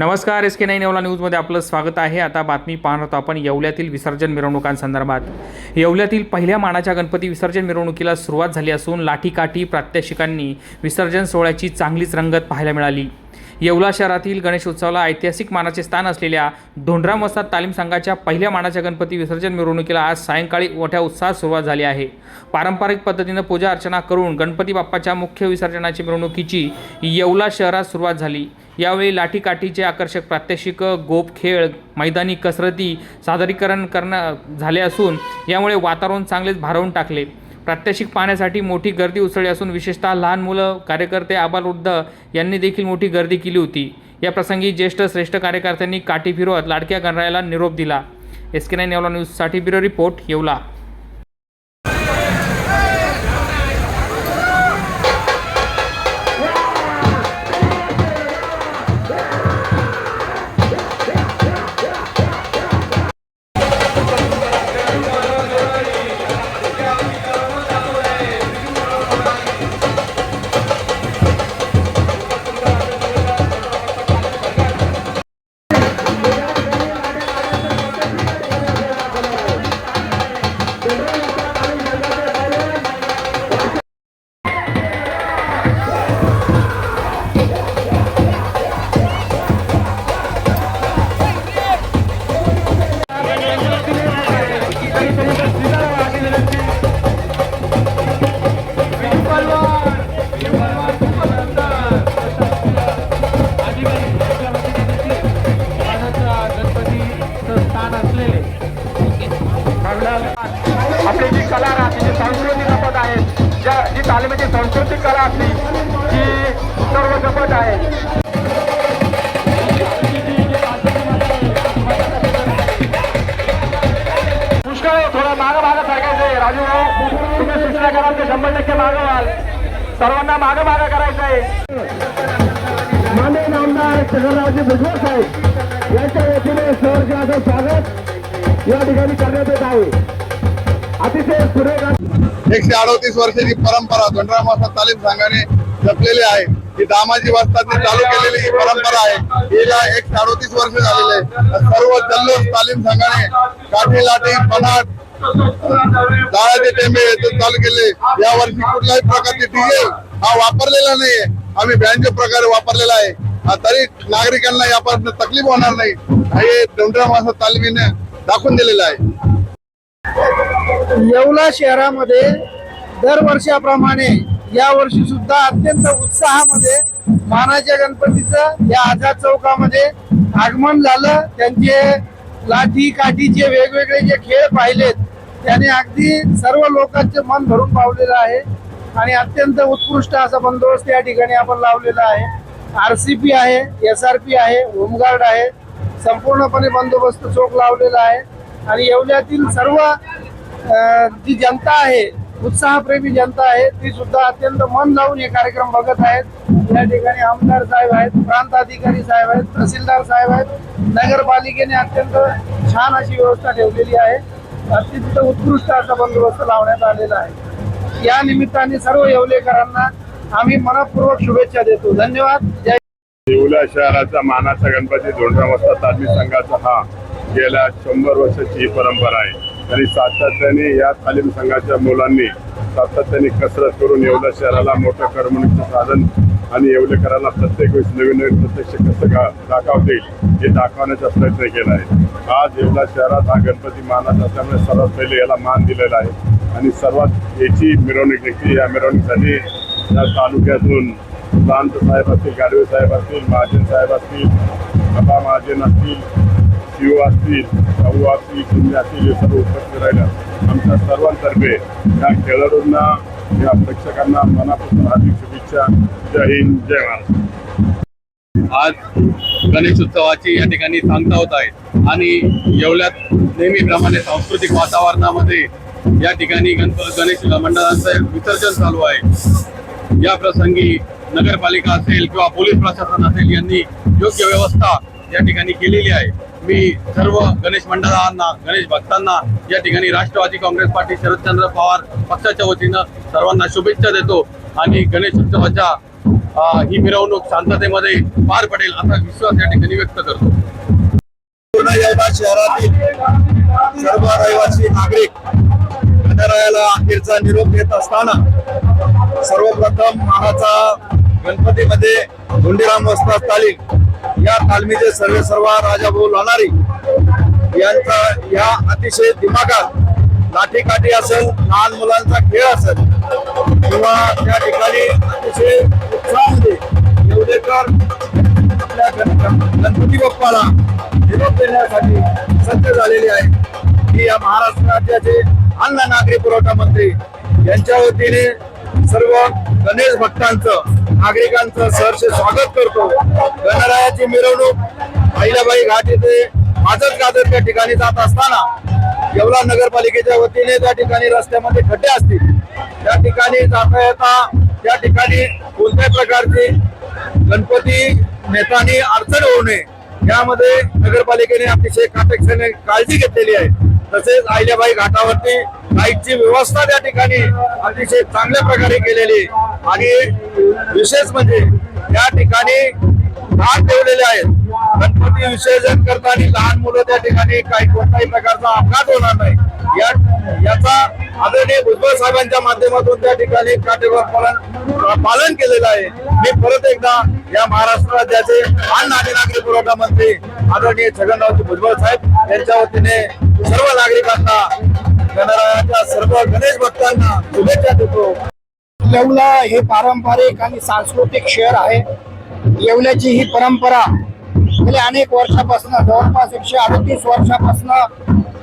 नमस्कार S K nine Yeola न्यूजमध्ये आपलं स्वागत आहे. आता बातमी पाहणार आहोत आपण येवल्यातील विसर्जन मिरवणुकांसंदर्भात. येवल्यातील पहिल्या मानाच्या गणपती विसर्जन मिरवणुकीला सुरुवात झाली असून लाठीकाठी प्रात्यक्षिकांनी विसर्जन सोहळ्याची चांगलीच रंगत पाहायला मिळाली. येवला शहरातील गणेशोत्सवाला ऐतिहासिक मानाचे स्थान असलेल्या धोंडराम मस्ताद तालीम संघाच्या पहिल्या मानाच्या गणपती विसर्जन मिरवणुकीला आज सायंकाळी मोठ्या उत्साहात सुरुवात झाली आहे. पारंपरिक पद्धतीनं पूजा अर्चना करून गणपती बाप्पाच्या मुख्य विसर्जनाची मिरवणुकीची येवला शहरात सुरुवात झाली. यावेळी लाठीकाठीचे आकर्षक प्रात्यक्षिक गोप खेळ मैदानी कसरती सादरीकरण करणं झाले असून यामुळे वातावरण चांगलेच भारावून टाकले. प्रात्यक्षिक पाहण्यासाठी मोठी गर्दी उसळली असून विशेषतः लहान मुलं कार्यकर्ते आबालवृद्ध यांनी देखील मोठी गर्दी केली होती. या प्रसंगी ज्येष्ठ श्रेष्ठ कार्यकर्त्यांनी काठी फिरवत लाडक्या गणरायाला निरोप दिला. एस के नाईन येवला न्यूजसाठी ब्युरो रिपोर्ट येवला. कला असली जी सर्व जपत आहे. पुष्कळ थोडं मागं मागं सरकायचं आहे राजू भाऊ तुम्ही सूचना कराल ते शंभर टक्के मागं व्हाल. सर्वांना मागं मागं करायचं आहे माननीय आमदार छगनरावजी भुजबळ साहेब यांच्या वतीने सहर्ष स्वागत. या ठिकाणी करण्यात येत आहे. अतिशय सुरेख एकशे अडोतीस वर्षाची परंपरा धोंडराम वस्ताद तालीम संघाने जपलेली आहे. ही दामाजी वस्तादने चालू केलेली ही परंपरा आहे. हिला एकशे अडोतीस वर्ष झालेले आहे सर्व जल्लोष तालीम संघाने काठी लाठी पनाट जाळ्याचे टेंबे चालू केले. या वर्षी कुठल्याही प्रकारचे डीजे हा वापरलेला नाहीये. आम्ही ब्यांजो प्रकारे वापरलेला आहे. तरी नागरिकांना यापासून तकलीफ होणार नाही. हे दोन वस्ताद तालमीने दाखवून दिलेलं आहे. येवला शहरामध्ये दरवर्षाप्रमाणे या वर्षी सुद्धा अत्यंत उत्साहामध्ये मानाच्या गणपतीचं या आझाद चौकामध्ये आगमन झालं. त्यांचे लाठी काठीचे वेगवेगळे जे खेळ पाहिलेत त्याने अगदी सर्व लोकांचे मन भरून पावलेलं आहे आणि अत्यंत उत्कृष्ट असा बंदोबस्त या ठिकाणी आपण लावलेला आहे. आर सी पी आहे एस आर पी आहे होमगार्ड आहे. संपूर्णपणे बंदोबस्त चोख लावलेला आहे. आणि येवल्यातील सर्व जी जनता आहे उत्साहप्रेमी जनता आहे ती सुद्धा अत्यंत मन लावून हे कार्यक्रम बघत आहेत. या ठिकाणी आमदार साहेब आहेत प्रांत अधिकारी साहेब आहेत तहसीलदार साहेब आहेत. नगरपालिकेने अत्यंत छान अशी व्यवस्था ठेवलेली आहे. अत्यंत उत्कृष्ट असा बंदोबस्त लावण्यात आलेला आहे. या निमित्ताने सर्व येवलेकरांना आम्ही मनपूर्वक शुभेच्छा देतो. धन्यवाद. जय येवला शहराचा मानाचा गणपती धोंडराम वस्ता तालमी संघाचा हा गेल्या शंभर वर्षाची ही परंपरा आहे. आणि सातत्याने या तालीम संघाच्या मुलांनी सातत्याने कसरत करून येवला शहराला मोठं करमणुकीचं साधन आणि येवलेकरांना प्रत्येक वेळेस नवीन नवीन प्रत्यक्ष कसं का दाखवता येईल हे दाखवण्याचा प्रयत्न केला आहे. आज येवला शहरात हा गणपती मानाचा असल्यामुळे सर्वात पहिले याला मान दिलेला आहे. आणि सर्वात याची मिरवणूक निघते. या मिरवणुकीसाठी या तालुक्यातून प्रांत साहेब असतील गाडवे साहेब असतील महाजन साहेब असतील बाबा महाजन असतील शिव असतील शाहू असतील जिल्हे असतील हे सर्व उपस्थित राहिल्या आमच्या सर्वांतर्फे या खेळाडूंना या प्रेक्षकांना मनापासून हार्दिक शुभेच्छा जय हिंद जय महाराष्ट्र आज गणेशोत्सवाची या ठिकाणी सांगता होत आहे. आणि येवल्यात नेहमीप्रमाणे सांस्कृतिक वातावरणामध्ये या ठिकाणी गणप गणेश मंडळांचं विसर्जन चालू आहे. या प्रसंगी नगरपालिका असेल किंवा पोलीस प्रशासन असेल यांनी योग्य व्यवस्था या ठिकाणी केलेली आहे. मी सर्व गणेश मंडळांना गणेश भक्तांना या ठिकाणी राष्ट्रवादी काँग्रेस पार्टी शरदचंद्र पवार पक्षाच्या वतीनं सर्वांना शुभेच्छा देतो. आणि गणेश उत्सवाच्या ही मिरवणूक शांततेमध्ये पार पडेल असा विश्वास या ठिकाणी व्यक्त करतो. पूर्ण शहरातील सर्व रहिवासी नागरिक गणरायाला अखेरचा निरोप देत असताना सर्वप्रथम मानाचा गणपतीमध्ये धोंडीराम वस्ता तालीम या तालमीचे सर्वे सर्व राजाभाऊ लोणारी यांचा या अतिशय दिमागात लाठीकाठी असेल लहान मुलांचा खेळ असेल किंवा त्या ठिकाणी अतिशय उत्साहामध्ये येवलेकर आपल्या गणपती बाप्पाला निरोप देण्यासाठी सज्ज झालेले आहे. की या महाराष्ट्र राज्याचे अन्न नागरी पुरवठा मंत्री यांच्या वतीने सर्व गणेश भक्तांचं नागरिकांचं सहर्ष स्वागत करतो. गणरायाची मिरवणूक अहिल्याबाई घाट येथे वाजत गाजत त्या ठिकाणी जात असताना येवला नगरपालिकेच्या वतीने त्या ठिकाणी रस्त्यामध्ये खड्डे असतील. त्या ठिकाणी जाता येता त्या ठिकाणी कोणत्याही प्रकारची गणपती नेतानी अडचण होऊ नये. यामध्ये नगरपालिकेने अतिशय काटेक्षाने काळजी घेतलेली आहे. तसेच अहिल्याबाई घाटावरती लाईटची व्यवस्था त्या ठिकाणी अतिशय चांगल्या प्रकारे केलेली आहे. आणि विशेष म्हणजे या ठिकाणी घाट ठेवलेले आहेत. गणपती विसर्जन करताना लहान मुलं त्या ठिकाणी काही कोणत्याही प्रकारचा अपघात होणार नाही. या याचा आदरणीय भुजबळ साहेबांच्या माध्यमातून त्या ठिकाणी काटेकोर पालन पालन केलेलं आहे. मी परत एकदा या महाराष्ट्र राज्याचे अन्न आणि नागरी पुरवठा मंत्री आदरणीय छगनरावजी भुजबळ साहेब यांच्या वतीने सर्व नागरिकांना गणरायाच्या सर्व गणेश भक्तांना शुभेच्छा देतो. येवला हे पारंपरिक आणि सांस्कृतिक शहर आहे. येवल्याची ही परंपरा गेल्या अनेक वर्षापासून जवळपास एकशे अडतीस वर्षापासून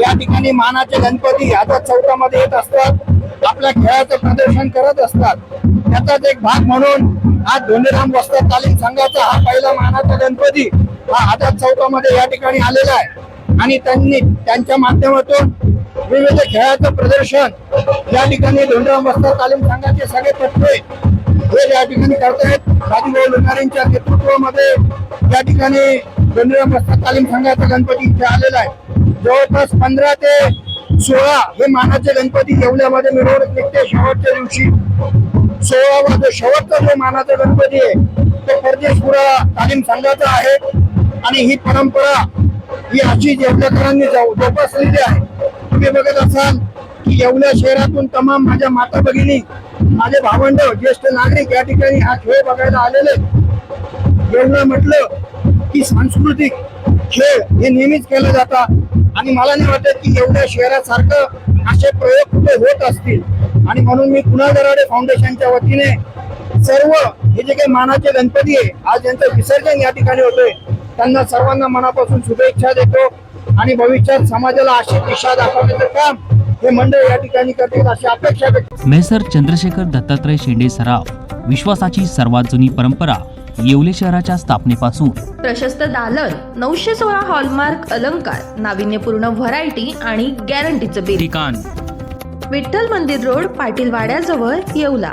या ठिकाणी मानाचे गणपती आता चौकामध्ये येत असतात आपल्या खेळाचं प्रदर्शन करत असतात. त्याचाच एक भाग म्हणून आज धोंडीराम वस्त्र तालीम संघाचा हा पहिला मानाचा गणपती हा आझाद चौकामध्ये या ठिकाणी आलेला आहे. आणि त्यांनी त्यांच्या माध्यमातून विविध खेळाचं प्रदर्शन. या ठिकाणी धोंडराम मस्तर तालीम संघाचे सगळे तत्वे हे या ठिकाणी करतायत राजूभाऊ लोणारेंच्या नेतृत्वामध्ये या ठिकाणी धोंडराम मस्तर तालीम संघाचा गणपती इथे आलेला आहे. जवळपास पंधरा ते सोळा हे मानाचे गणपती येवल्यामध्ये मिरवणूक निघते शेवटच्या दिवशी. सोळावा जो शेवटचा जो मानाचा गणपती आहे तो परदेशपुरा तालीम संघाचा आहे. आणि ही परंपरा ही अशी जेवढ्याकरांनी जाऊ जोपासलेली आहे. तुम्ही बघत असाल की येवल्या शहरातून तमाम माझ्या माता भगिनी माझे भावंड ज्येष्ठ नागरिक या ठिकाणी हा खेळ बघायला आलेले येवला म्हटलं की सांस्कृतिक खेळ हे नेहमीच केला जातात. आणि मला नाही वाटत की एवढ्या शहरासारखं असे प्रयोग कुठे होत असतील. आणि म्हणून मी पुन्हा दराडे फाउंडेशनच्या वतीने सर्व हे जे काही मानाचे गणपती आहे आज यांचं विसर्जन या ठिकाणी होतंय. त्यांना सर्वांना मनापासून शुभेच्छा देतो. आणि भविष्यात समाजाला अशी दिशा दाखवण्याचं काम हे मंडळ या ठिकाणी करतील अशी अपेक्षा व्यक्त मेसर चंद्रशेखर दत्तात्रय शेंडे सराव विश्वासाची सर्वात जुनी परंपरा येवले शहराच्या स्थापनेपासून. प्रशस्त दालन नऊशे सोळा हॉलमार्क अलंकार नाविन्यपूर्ण व्हरायटी आणि गॅरंटीचं बिल. ठिकाण. विठ्ठल मंदिर रोड पाटील वाड्याजवळ येवला.